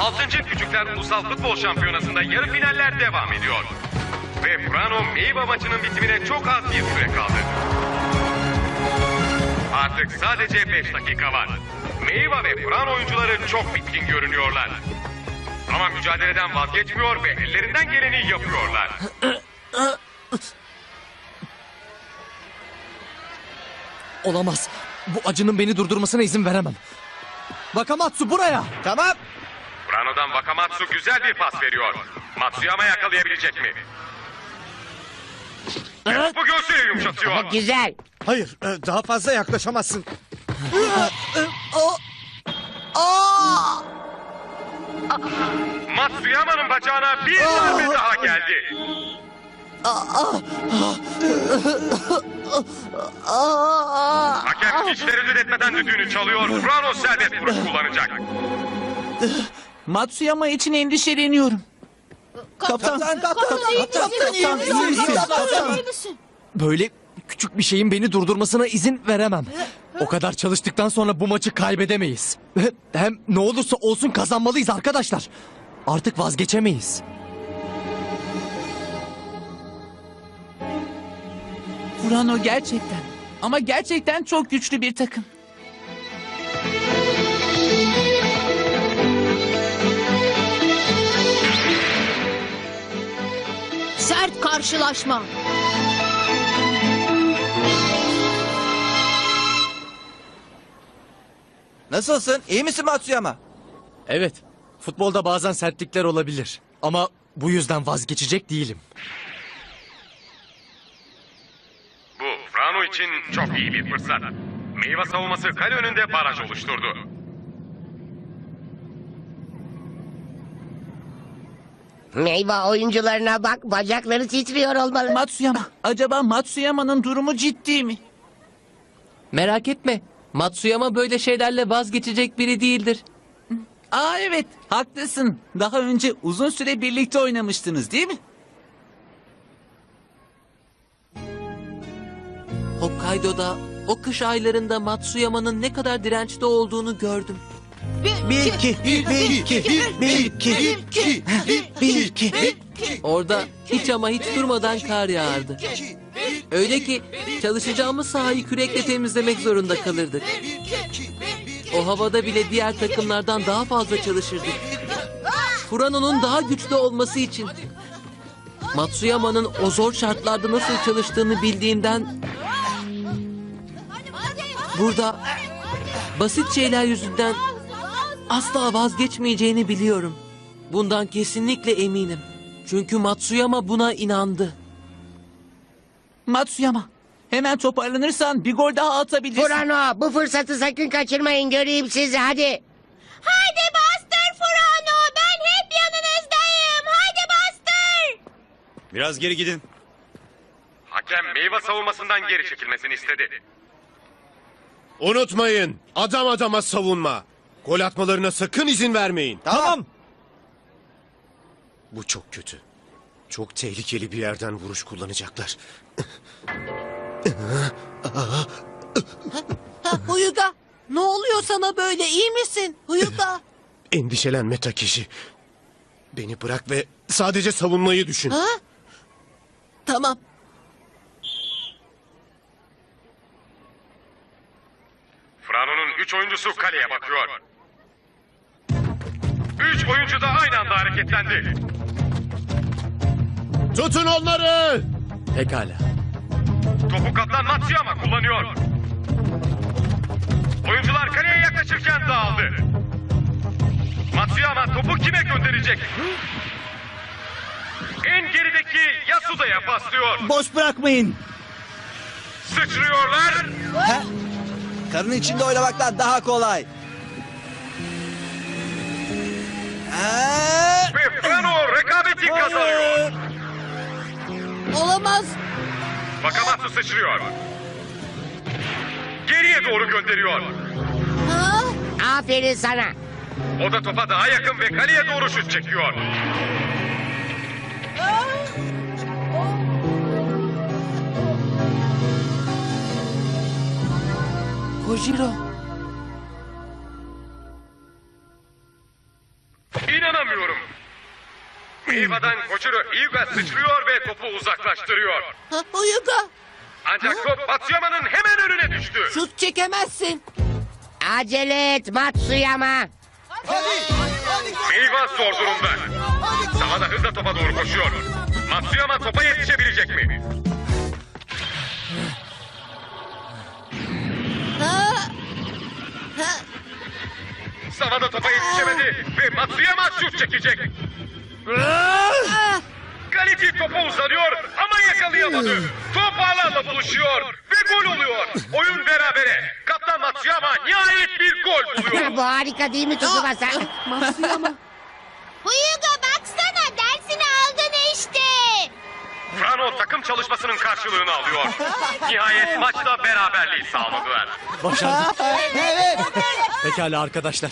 6. Küçükler Ulusal Futbol Şampiyonası'nda yarı finaller devam ediyor. Ve Furano Meyva maçının bitimine çok az bir süre kaldı. Artık sadece 5 dakika var. Meyva ve Furano oyuncuları çok bitkin görünüyorlar. Ama mücadeleden vazgeçmiyor ve ellerinden geleni yapıyorlar. Olamaz. Bu acının beni durdurmasına izin veremem. Wakamatsu buraya. Tamam. Furano'dan Wakamatsu güzel bir pas veriyor. Matsuyama yakalayabilecek mi? Bu göğsüyle yumuşatıyor. Güzel. Hayır, e, daha fazla yaklaşamazsın. Matsuyama'nın bacağına bir darbe daha geldi. Hakem hiç tereddüt etmeden düdüğünü çalıyor. Furano serbest vuruş kullanacak. Matsuyama için endişeleniyorum. Kaptan, kaptan, kaptan, iyi misin? Kaptan. Böyle küçük bir şeyin beni durdurmasına izin veremem. O kadar çalıştıktan sonra bu maçı kaybedemeyiz. Hem ne olursa olsun kazanmalıyız arkadaşlar. Artık vazgeçemeyiz. Furano gerçekten ama gerçekten çok güçlü bir takım. Karşılaşma. Nasılsın? İyi misin Matsuyama? Evet, futbolda bazen sertlikler olabilir. Ama bu yüzden vazgeçecek değilim. Bu Furano için çok iyi bir fırsat. Meyve savunması kale önünde baraj oluşturdu. Meyve oyuncularına bak bacakları titriyor olmalı. Matsuyama, acaba Matsuyama'nın durumu ciddi mi? Merak etme. Matsuyama böyle şeylerle vazgeçecek biri değildir. Aa evet, haklısın. Daha önce uzun süre birlikte oynamıştınız değil mi? Hokkaido'da o kış aylarında Matsuyama'nın ne kadar dirençli olduğunu gördüm. İki, bir iki, bir iki. Orada hiç ama hiç durmadan kar yağardı. Öyle ki çalışacağımız sahayı kürekle temizlemek zorunda kalırdık. O havada bile diğer takımlardan daha fazla çalışırdık. Furano'nun daha güçlü olması için. Matsuyama'nın o zor şartlarda nasıl çalıştığını bildiğimden burada basit şeyler yüzünden asla vazgeçmeyeceğini biliyorum. Bundan kesinlikle eminim. Çünkü Matsuyama buna inandı. Matsuyama, hemen toparlanırsan bir gol daha atabilirsin. Furano bu fırsatı sakın kaçırmayın göreyim sizi hadi. Hadi bastır Furano. Ben hep yanınızdayım. Hadi bastır. Biraz geri gidin. Hakem meyve savunmasından geri çekilmesini istedi. Unutmayın adam adama savunma. Gol atmalarına sakın izin vermeyin. Tamam. Bu çok kötü. Çok tehlikeli bir yerden vuruş kullanacaklar. Huyuga ne oluyor sana böyle iyi misin Huyuga? Endişelenme Takeshi. Beni bırak ve sadece savunmayı düşün. ha? Tamam Furano'nun 3 oyuncusu kaleye bakıyor. 3 oyuncu da aynı anda hareketlendi. Tutun onları! Pekala. Topu kaptan Matsuyama kullanıyor. Oyuncular kaleye yaklaşırken dağıldı. Matsuyama topu kime gönderecek? En gerideki Yasuda'ya paslıyor. Boş bırakmayın. Sıçrıyorlar. Karın içinde oynamaktan daha kolay. Ve Furano rekabeti kazanıyor. Olamaz. Wakamatsu sıçrıyor. Geriye doğru gönderiyor. Ha? Aferin sana. O da topa daha yakın ve kaleye doğru şut çekiyor. Kojiro Meiva'dan Kojiro Hyuga sıçrıyor ve topu uzaklaştırıyor. Ha, Uyuga. Ancak top Matsuyama'nın hemen önüne düştü. Şut çekemezsin. Acele et Matsuyama. Meiva zor durumda. Savada hızla topa doğru koşuyor. Matsuyama topa yetişebilecek mi? Savada topa yetişemedi ve Matsuyama şut çekecek. Kaleci topa uzanıyor ama yakalayamadı. Top ağlarla buluşuyor ve gol oluyor. Oyun berabere. Kaptan Matsuyama nihayet bir gol buluyor. Bu harika değil mi Tsubasa? Huyuga baksana dersini aldın işte. Frano takım çalışmasının karşılığını alıyor. Nihayet maçta beraberliği sağladılar. Başardık. Evet. Pekala arkadaşlar.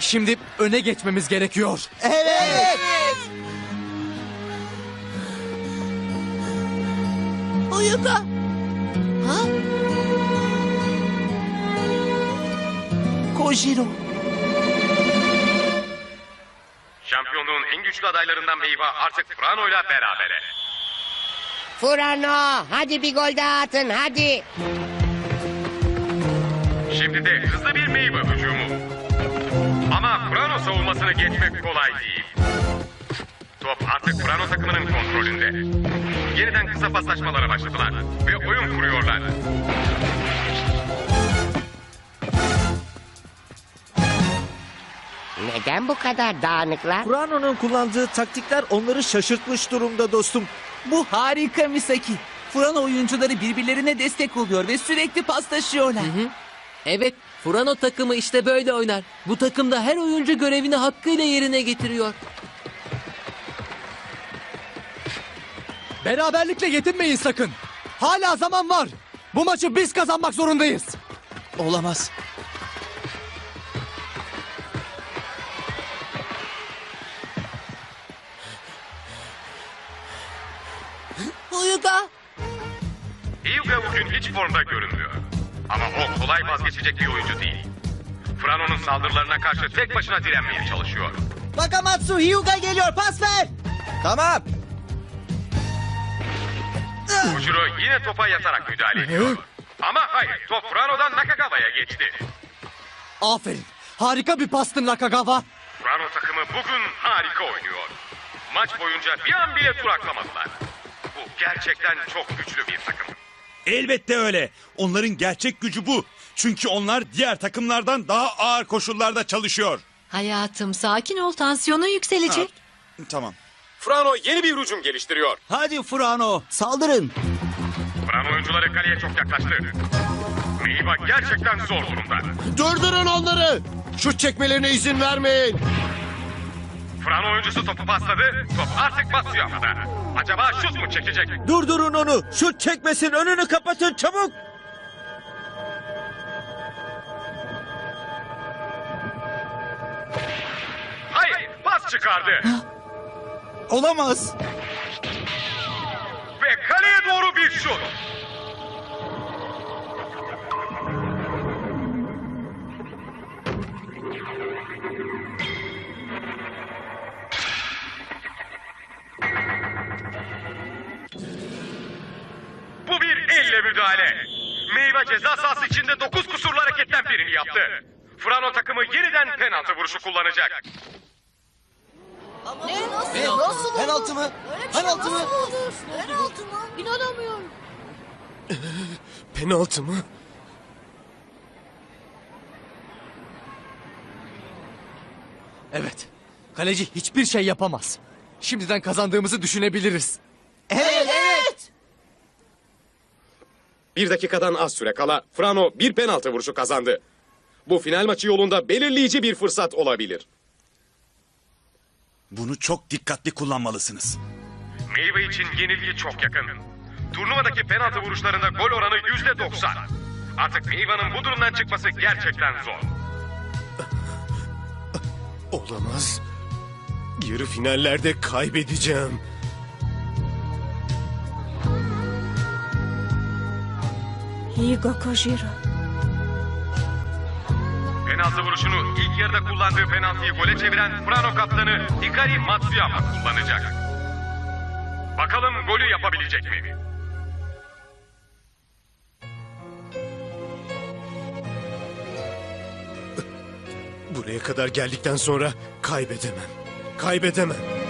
Şimdi öne geçmemiz gerekiyor. Evet. Uyuga. Ha? Kojiro. Şampiyonluğun en güçlü adaylarından Meyva artık Frano'yla berabere. Furano hadi bir gol daha atın hadi. Şimdi de hızlı bir Meyva hücumu. Ama Frano savunmasını geçmek kolay değil. Top artık Frano takımının kontrolünde. Yeniden kısa paslaşmalara başladılar ve oyun kuruyorlar. Neden bu kadar dağınıklar? Kurano'nun kullandığı taktikler onları şaşırtmış durumda dostum. Bu harika Misaki. Furano oyuncuları birbirlerine destek oluyor ve sürekli paslaşıyorlar. Evet, Furano takımı işte böyle oynar. Bu takımda her oyuncu görevini hakkıyla yerine getiriyor. Beraberlikle yetinmeyin sakın. Hala zaman var. Bu maçı biz kazanmak zorundayız. Olamaz. Uyuga. Hyuga bugün hiç formda görünmüyor. Ama o kolay vazgeçecek bir oyuncu değil. Frano'nun saldırılarına karşı tek başına direnmeye çalışıyor. Wakamatsu Hyuga geliyor pas ver. Tamam. Kojiro yine topa yatarak müdahale ediyor. Ama hayır, top Frano'dan Nakagawa'ya geçti. Aferin. Harika bir pastın Nakagawa. Frano takımı bugün harika oynuyor. Maç boyunca bir an bile duraklamadılar. Bu gerçekten çok güçlü bir takım. Elbette öyle. Onların gerçek gücü bu. Çünkü onlar diğer takımlardan daha ağır koşullarda çalışıyor. Hayatım sakin ol tansiyonun yükselecek. Tamam. Frano yeni bir hücum geliştiriyor. Hadi Furano saldırın. Frano oyuncuları kaleye çok yaklaştı. Meiva gerçekten zor durumda. Durdurun onları. Şut çekmelerine izin vermeyin. Frano oyuncusu topu pasladı. Top artık Matsuyama'da. Acaba şut mu çekecek? Durdurun onu. Şut çekmesin önünü kapatın çabuk. Hayır, pas çıkardı. Olamaz. Ve kaleye doğru bir şut. Bu bir elle müdahale. Meyve ceza sahası içinde 9 kusurlu hareketten birini yaptı. Frano takımı yeniden penaltı vuruşu kullanacak. Ne? Nasıl? Nasıl Penaltı mı? Penaltı mı? Penaltı mı? İnanamıyorum. Penaltı mı? Evet. Kaleci hiçbir şey yapamaz. Şimdiden kazandığımızı düşünebiliriz. Evet evet. Bir dakikadan az süre kala Frano bir penaltı vuruşu kazandı. Bu final maçı yolunda belirleyici bir fırsat olabilir. Bunu çok dikkatli kullanmalısınız. Meyve için yenilgi çok yakın. Turnuvadaki penaltı vuruşlarında gol oranı yüzde doksan. Artık Meyve'nin bu durumdan çıkması gerçekten zor. Olamaz. Yarı finallerde kaybedeceğim. Hyuga Kojiro. Penaltı vuruşunu ilk yarıda kullandığı penaltıyı gole çeviren Frano kaptanı Hikari Matsuyama kullanacak. Bakalım golü yapabilecek mi? Buraya kadar geldikten sonra kaybedemem. Kaybedemem.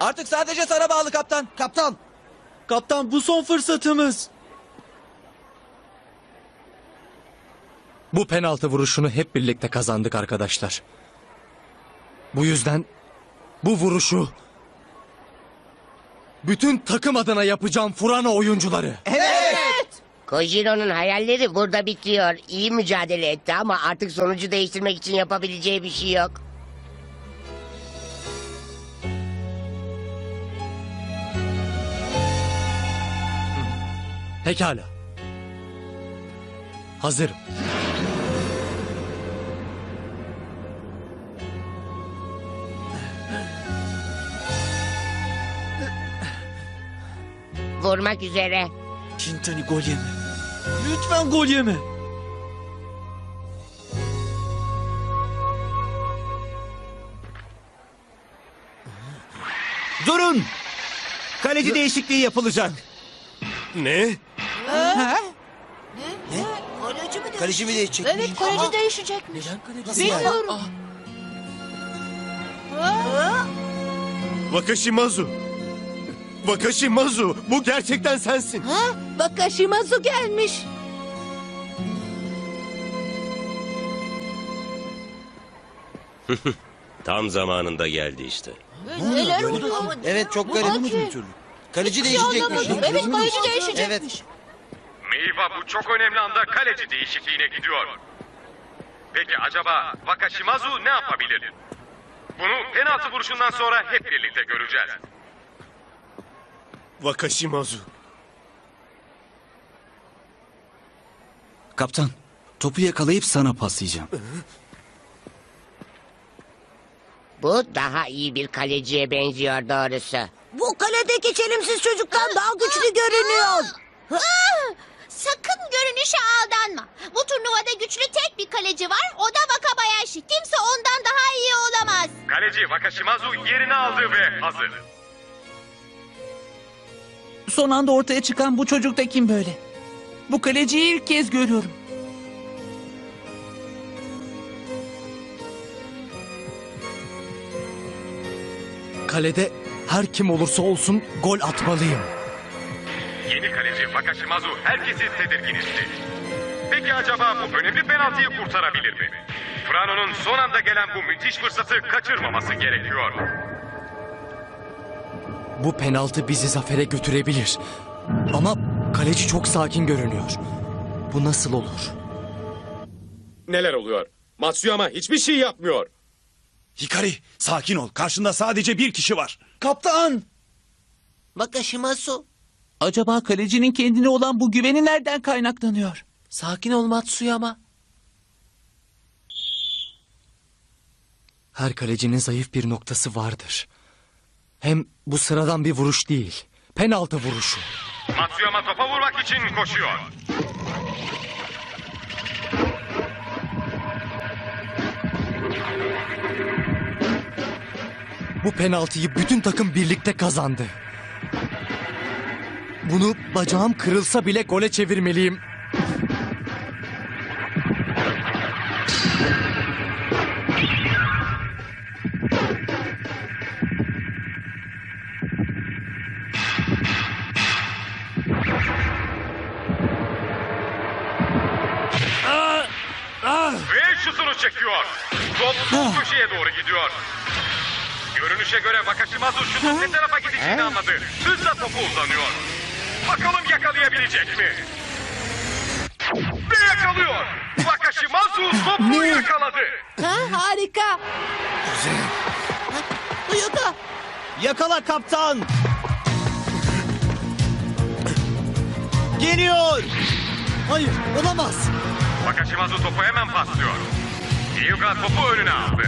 Artık sadece sana bağlı kaptan. Kaptan. Kaptan bu son fırsatımız. Bu penaltı vuruşunu hep birlikte kazandık arkadaşlar. Bu yüzden bu vuruşu bütün takım adına yapacağım Furano oyuncuları. Kojiro'nun hayalleri burada bitiyor. İyi mücadele etti ama artık sonucu değiştirmek için yapabileceği bir şey yok. Pekala. Hazırım. Vurmak üzere. Kintani gol yeme. Lütfen gol yeme. Durun. Kaleci değişikliği yapılacak. Ne? Kaleci mi Kaleci mi değişecek? Evet kaleci değişecekmiş. Bilmiyorum. Wakashimazu. Wakashimazu. Bu gerçekten sensin. Bakashimazu gelmiş. Tam zamanında geldi işte. Neler oluyor? Evet çok garip. garip bir türlü. Kaleci Hiç anlamadım. Evet kaleci değişecekmiş. Evet. Meiva bu çok önemli anda kaleci değişikliğine gidiyor. Peki acaba Wakashimazu ne yapabilir? Bunu penaltı vuruşundan sonra hep birlikte göreceğiz. Wakashimazu. Kaptan topu yakalayıp sana paslayacağım. Bu daha iyi bir kaleciye benziyor doğrusu. Bu kaledeki çelimsiz çocuktan daha güçlü görünüyor. Sakın görünüşe aldanma. Bu turnuvada güçlü tek bir kaleci var. O da Wakabayashi. Kimse ondan daha iyi olamaz. Kaleci Wakashimazu yerini aldı ve hazır. Son anda ortaya çıkan bu çocuk da kim böyle? Bu kaleciyi ilk kez görüyorum. Kalede her kim olursa olsun gol atmalıyım. Yeni kaleci Wakashimazu herkesi tedirgin etti. Peki acaba bu önemli penaltıyı kurtarabilir mi? Frano'nun son anda gelen bu müthiş fırsatı kaçırmaması gerekiyor. Bu penaltı bizi zafere götürebilir. Ama kaleci çok sakin görünüyor. Bu nasıl olur? Neler oluyor? Matsuyama hiçbir şey yapmıyor. Hikari sakin ol. Karşında sadece bir kişi var. Kaptan. Wakashimazu. Acaba kalecinin kendine olan bu güveni nereden kaynaklanıyor? Sakin ol Matsuyama. Her kalecinin zayıf bir noktası vardır. Hem bu sıradan bir vuruş değil. Penaltı vuruşu. Matsuyama topa vurmak için koşuyor. Bu penaltıyı bütün takım birlikte kazandı. Bunu bacağım kırılsa bile gole çevirmeliyim. Ve şutunu çekiyor. Top sol köşeye doğru gidiyor. Görünüşe göre Wakashimazu şutun ne tarafa gideceğini anladı. Hızla topu uzanıyor. Bakalım yakalayabilecek mi? Ve yakalıyor. Wakashimazu topu yakaladı. Ha, harika. Uyuka. Yakala kaptan. Geliyor. Hayır olamaz. Wakashimazu topu hemen paslıyor. Hyuga topu önüne aldı.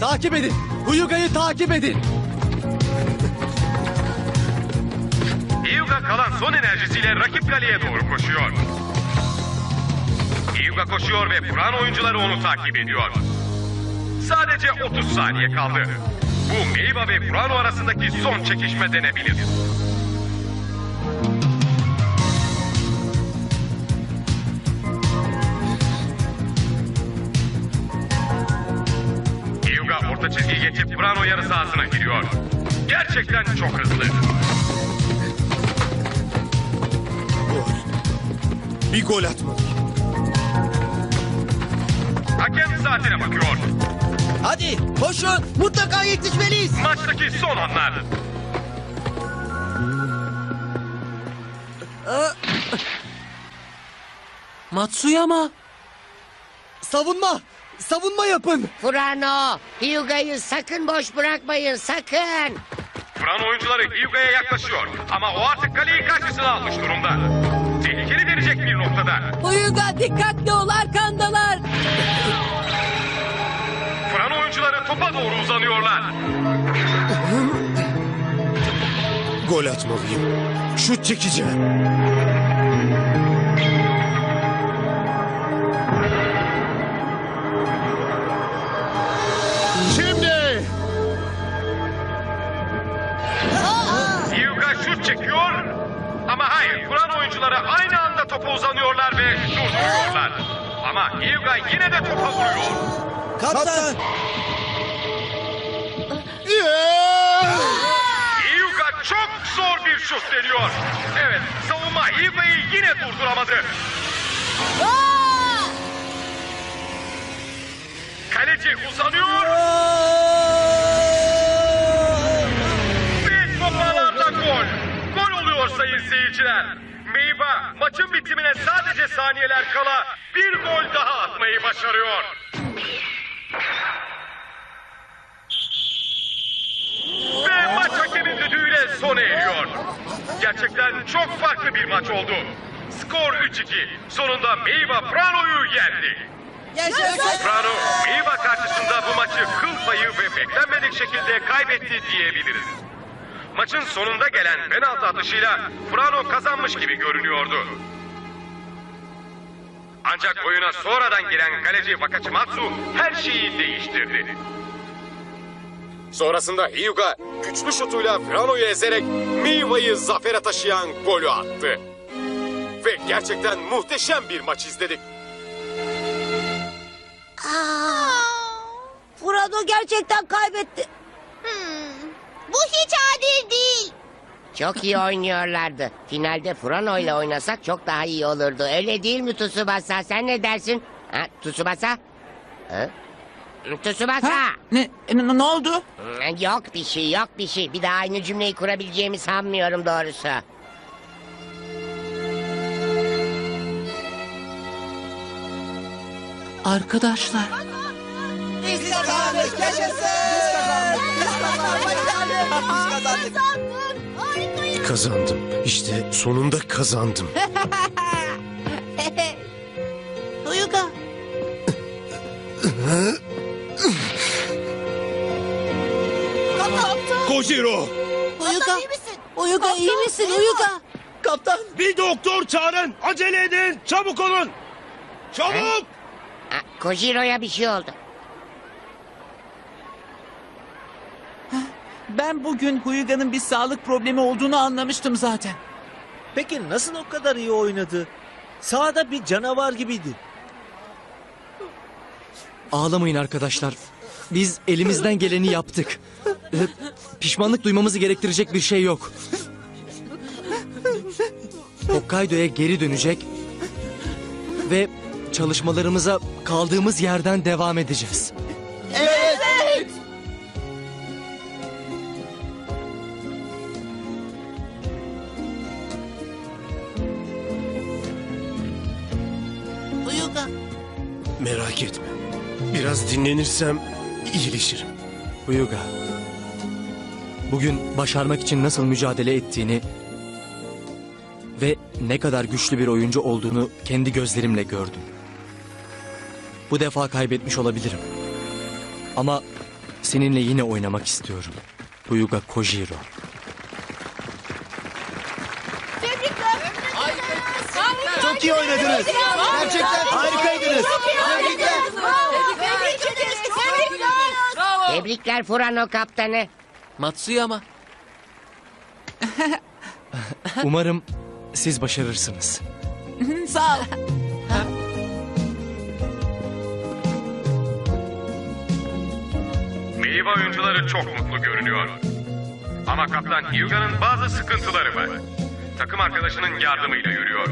takip edin. Huyuga'yı takip edin. Hyuga kalan son enerjisiyle rakip kaleye doğru koşuyor. Hyuga koşuyor ve Furano oyuncuları onu takip ediyor. Sadece 30 saniye kaldı. Bu Meiba ve Furano arasındaki son çekişme denebilir. Hyuga orta çizgiyi geçip Furano yarı sahasına giriyor. Gerçekten çok hızlı. Bir gol atmalıyım. Hakem saatine bakıyor. Hadi koşun. Mutlaka yetişmeliyiz. Maçtaki son anlar. Matsuyama. Savunma. Savunma yapın. Furano, Hyuga'yı sakın boş bırakmayın sakın. Fran oyuncuları Hyuga'ya yaklaşıyor. Ama o artık kaleyi karşısına almış durumda. Tehlikeli denecek bir noktada. Huyuga dikkatli ol arkandalar. Fran oyuncuları topa doğru uzanıyorlar. Gol atmalıyım. Şut çekeceğim. Ama Hyuga yine de topa vuruyor. Kaptan. Hyuga çok zor bir şut deniyor. Evet, savunma Hyuga'yı yine durduramadı. Kaleci uzanıyor. Ve topalarda gol. Gol oluyor sayın seyirciler. Meyba maçın bitimine sadece saniyeler kala bir gol daha atmayı başarıyor. Ve maç hakemin düdüğüyle sona eriyor. Gerçekten çok farklı bir maç oldu. Skor 3-2. Sonunda Meyva Prano'yu yendi. Prano, Meyva karşısında bu maçı kıl payı ve beklenmedik şekilde kaybetti diyebiliriz. Maçın sonunda gelen penaltı atışıyla Prano kazanmış gibi görünüyordu. Ancak oyuna sonradan giren kaleci Wakachimatsu her şeyi değiştirdi. Sonrasında Hyuga güçlü şutuyla Frano'yu ezerek Meiwa'yı zafere taşıyan golü attı. Ve gerçekten muhteşem bir maç izledik. Furano gerçekten kaybetti. Bu hiç adil değil. Çok iyi oynuyorlardı. Finalde Furano ile oynasak çok daha iyi olurdu. Öyle değil mi Tsubasa? Sen ne dersin? Ha, Tsubasa? Ha? Tsubasa? Ne, ne, ne oldu? Yok bir şey, yok bir şey. Bir daha aynı cümleyi kurabileceğimi sanmıyorum doğrusu. Arkadaşlar. Biz kazandık. Yaşasın. Biz kazandık. Harikayız. Kazandım. İşte sonunda kazandım. Huyuga. Kojiro. Huyuga. Huyuga iyi misin Huyuga? Kaptan. Bir doktor çağırın. Acele edin. Çabuk olun. Çabuk. Ha, Kojiro'ya bir şey oldu. Ben bugün Huyuga'nın bir sağlık problemi olduğunu anlamıştım zaten. Peki nasıl o kadar iyi oynadı? Sahada bir canavar gibiydi. Ağlamayın arkadaşlar. Biz elimizden geleni yaptık. Ee, Pişmanlık duymamızı gerektirecek bir şey yok. Hokkaido'ya geri dönecek ve çalışmalarımıza kaldığımız yerden devam edeceğiz. Huyuga. Biraz dinlenirsem iyileşirim. Uyuga. Bugün başarmak için nasıl mücadele ettiğini ve ne kadar güçlü bir oyuncu olduğunu kendi gözlerimle gördüm. Bu defa kaybetmiş olabilirim. Ama Seninle yine oynamak istiyorum. Huyuga Kojiro. Çok iyi oynadınız. Gerçekten harikaydınız. Tebrikler Furano kaptanı. Matsuyama. Umarım siz başarırsınız. Sağ ol. Meyve oyuncuları çok mutlu görünüyor. Ama kaptan Hyuga'nın bazı sıkıntıları var. Takım arkadaşının yardımıyla yürüyor.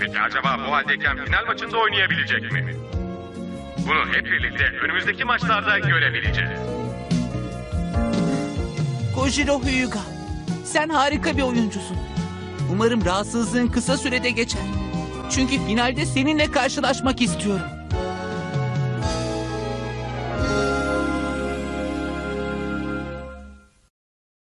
Peki acaba bu haldeyken final maçında oynayabilecek mi? Bunu hep birlikte önümüzdeki maçlarda görebileceğiz. Kojiro Hyuga. Sen harika bir oyuncusun. Umarım rahatsızlığın kısa sürede geçer. Çünkü finalde seninle karşılaşmak istiyorum.